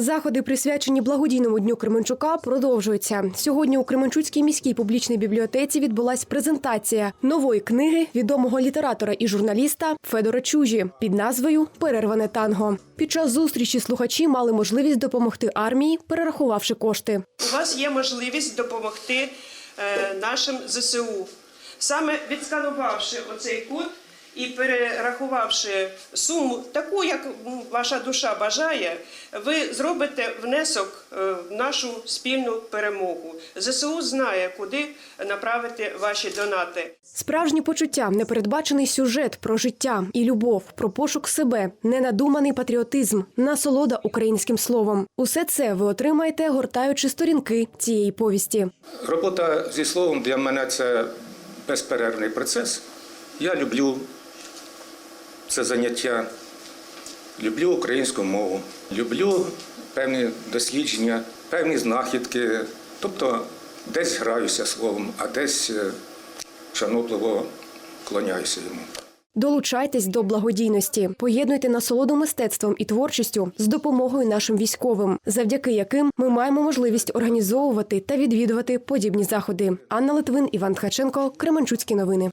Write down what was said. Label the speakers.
Speaker 1: Заходи, присвячені благодійному дню Кременчука, продовжуються. Сьогодні у Кременчуцькій міській публічній бібліотеці відбулась презентація нової книги відомого літератора і журналіста Федора Чужі під назвою Перерване танго. Під час зустрічі слухачі мали можливість допомогти армії, перерахувавши кошти.
Speaker 2: У вас є можливість допомогти е, нашим ЗСУ. Саме відсканувавши оцей і перерахувавши суму таку, як ваша душа бажає, ви зробите внесок е, в нашу спільну перемогу. ЗСУ знає, куди направити ваші донати.
Speaker 1: Справжні почуття, непередбачений сюжет про життя і любов, про пошук себе, ненадуманий патріотизм, насолода українським словом. Усе це ви отримаєте, гортаючи сторінки цієї повісті.
Speaker 3: Робота зі словом для мене це безперервний процес. Я люблю це заняття, люблю українську мову, люблю певні дослідження, певні знахідки. Тобто десь граюся словом, а десь е, шанобливо клоняюся йому.
Speaker 1: Долучайтесь до благодійності, поєднуйте насолоду мистецтвом і творчістю з допомогою нашим військовим, завдяки яким ми маємо можливість організовувати та відвідувати подібні заходи. Анна Литвин, Іван Ткаченко, Кременчуцькі новини.